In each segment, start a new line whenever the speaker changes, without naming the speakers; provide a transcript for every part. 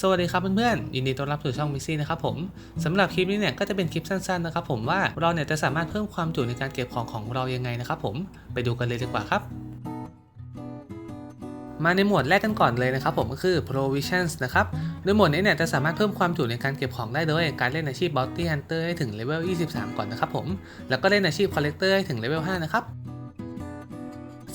สวัสดีครับเพื่อนๆยินดีต้อนรับสู่ช่องมิซี่นะครับผมสำหรับคลิปนี้เนี่ยก็จะเป็นคลิปสั้นๆนะครับผมว่าเราเนี่ยจะสามารถเพิ่มความจุในการเก็บของของเรายังไงนะครับผมไปดูกันเลยดีกว่าครับ มาในหมวดแรกกันก่อนเลยนะครับผมก็คือ provisions นะครับโดยหมวดนี้เนี่ยจะสามารถเพิ่มความจุในการเก็บของได้โดยการเล่นอาชีพ bounty hunter ให้ถึงเลเวล 23 ก่อนนะครับผมแล้วก็เล่นอาชีพ collector ให้ถึงเลเวล 5 นะครับ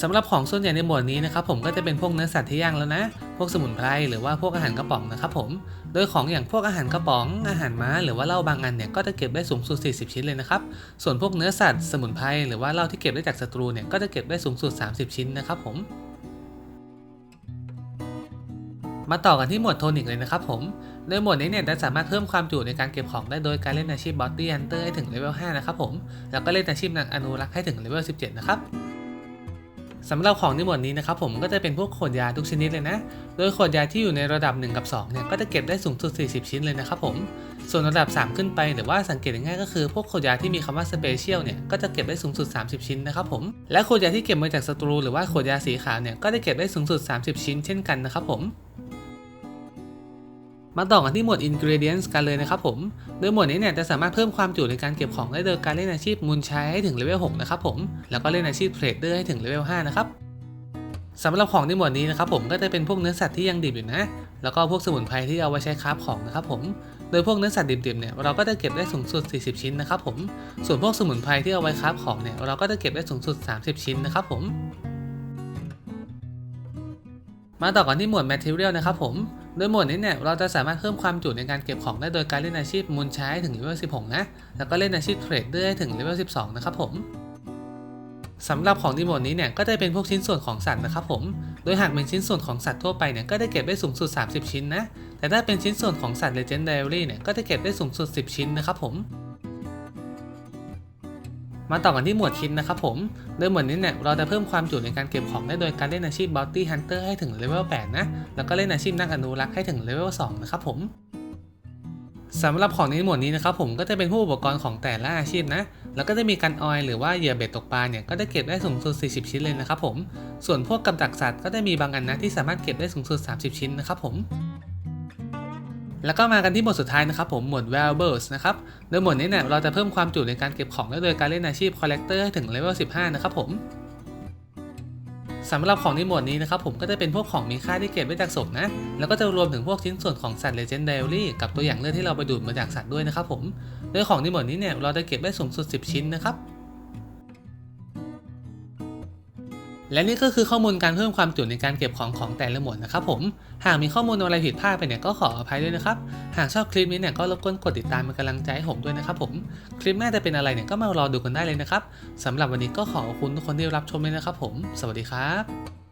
สำหรับของส่วนใหญ่ในหมวดนี้นะครับผมก็จะเป็นพวกเนื้อสัตว์ที่ย่างแล้วนะ พวกสมุนไพรหรือว่าพวกอาหารกระป๋องนะครับผม โดยของอย่างพวกอาหารกระป๋อง อาหารม้า หรือว่าเหล้าบางอันเนี่ยก็จะเก็บได้สูงสุด 40 ชิ้นเลยนะครับ ส่วนพวกเนื้อสัตว์ สมุนไพรหรือว่าเหล้าที่เก็บได้จากศัตรูเนี่ยก็จะเก็บได้สูงสุด 30 ชิ้นนะครับผมมาต่อกันที่หมวดโทนิกเลยนะครับผม โดยหมวดนี้เนี่ยจะสามารถเพิ่มความจุในการเก็บของได้โดยการเล่นอาชีพบอ t ตี้ฮันเตอร์ให้ถึงเลเวล 5 นะครับผม แล้วก็เล่นอาชีพนักอนุรักษ์ให้ถึงเลเวล 17 นะครับ สำหรับของในหมวดนี้นะครับผมก็จะเป็นพวกขวดยาทุกชนิดเลยนะ โดยขวดยาที่อยู่ในระดับ 1 กับ 2 เนี่ยก็จะเก็บได้สูงสุด 40 ชิ้นเลยนะครับผม ส่วนระดับ 3 ขึ้นไปหรือว่าสังเกตง่ายก็คือพวกขวดยาที่มีคำว่าสเปเชียลเนี่ยก็จะเก็บได้สูงสุด 30 ชิ้นนะครับผม และขวดยาที่เก็บมาจากศัตรูหรือว่าขวดยาสีขาวเนี่ยก็จะเก็บได้สูงสุด 30 ชิ้นเช่นกันนะครับผม มาต่อกันที่หมวด ingredients กันเลยนะครับผม โดยหมวดนี้เนี่ยจะสามารถเพิ่มความจุในการเก็บของได้โดยการเล่นอาชีพมูลชัยให้ถึงเลเวล6นะครับผม แล้วก็เล่นอาชีพเทรดเดอร์ให้ถึงเลเวล5นะครับสำหรับของในหมวดนี้นะครับผมก็จะเป็นพวกเนื้อสัตว์ที่ยังดิบอยู่นะ แล้วก็พวกสมุนไพรที่เอาไว้ใช้คราฟของนะครับผม โดยพวกเนื้อสัตว์ดิบๆเนี่ยเราก็จะเก็บได้สูงสุด 40 ชิ้นนะครับผม ส่วนพวกสมุนไพรที่เอาไว้คราฟของเนี่ยเราก็จะเก็บได้สูงสุด 30 ชิ้นนะครับผม มาต่อกันที่หมวด Material นะครับผม โดยหมวดนี้เนี่ยเราจะสามารถเพิ่มความจุในการเก็บของได้โดยการเล่นอาชีพมูลใช้ถึงเลเวล 16 นะ แล้วก็เล่นอาชีพเทรดเดอร์ถึงเลเวล 12 นะครับผมสำหรับของในหมวดนี้เนี่ยก็จะเป็นพวกชิ้นส่วนของสัตว์นะครับผม โดยหากเป็นชิ้นส่วนของสัตว์ทั่วไปเนี่ยก็ได้เก็บได้สูงสุด 30 ชิ้นนะ แต่ถ้าเป็นชิ้นส่วนของสัตว์ Legendary เนี่ยก็จะเก็บได้สูงสุด 10 ชิ้นนะครับผม มาต่อกันที่หมวดคินนะครับผม โดยหมวดนี้เนี่ยเราจะเพิ่มความจุในการเก็บของได้โดยการเล่นอาชีพ Bounty Hunter ให้ถึงเลเวล 8 นะ แล้วก็เล่นอาชีพนักอนุรักษ์ให้ถึงเลเวล 2 นะครับผมสำหรับของในหมวดนี้นะครับผมก็จะเป็นผู้อุปกรณ์ของแต่ละอาชีพนะ แล้วก็จะมีกันออยหรือว่าเหยื่อเบ็ดตกปลาเนี่ยก็จะเก็บได้สูงสุด 40 ชิ้นเลยนะครับผม ส่วนพวกกำจัดสัตว์ก็จะมีบางอันนะที่สามารถเก็บได้สูงสุด 30 ชิ้นนะครับผม แล้วก็มากันที่หมวดสุดท้ายนะครับผมหมวด valuables นะครับโดยหมวดนี้เนี่ยเราจะเพิ่มความจุในการเก็บของได้โดยการเล่นอาชีพ collector ให้ถึงเลเวล15 นะครับผมสำหรับของในหมวดนี้นะครับผมก็จะเป็นพวกของมีค่าที่เก็บไว้จากศพนะ แล้วก็จะรวมถึงพวกชิ้นส่วนของสัตว์ legendary กับตัวอย่างเลือดที่เราไปดูดมาจากสัตว์ด้วยนะครับผม โดยของในหมวดนี้เนี่ยเราจะเก็บได้สูงสุด 10 ชิ้นนะครับ และนี่ก็คือข้อมูลการเพิ่มความจุในการเก็บของของแต่ละหมวดนะครับผม หากมีข้อมูลอะไรผิดพลาดไปเนี่ยก็ขออภัยด้วยนะครับ หากชอบคลิปนี้เนี่ยก็รบกวนกดติดตามเป็นกำลังใจให้ผมด้วยนะครับผม คลิปหน้าจะเป็นอะไรเนี่ยก็มารอดูกันได้เลยนะครับสำหรับวันนี้ก็ขอขอบคุณทุกคนที่รับชมเลยนะครับผม สวัสดีครับ